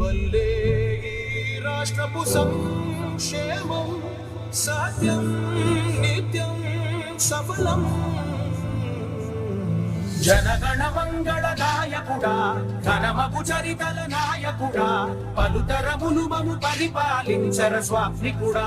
వల్లే ఈ రాష్ట్రపు సంక్షేమం సాధ్యం నిత్యం సఫలం. జనగణ మంగళదాయకుడా ఘనమగు చరితల నాయకుడా పలుతరములు మము పరిపాలించర స్వామికుడా.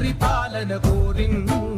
പരിപാലന കോരിങ്ങും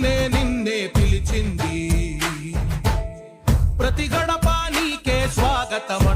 నిన్నే నిన్నే పిలిచింది. ప్రతి గడప నీకే స్వాగతం.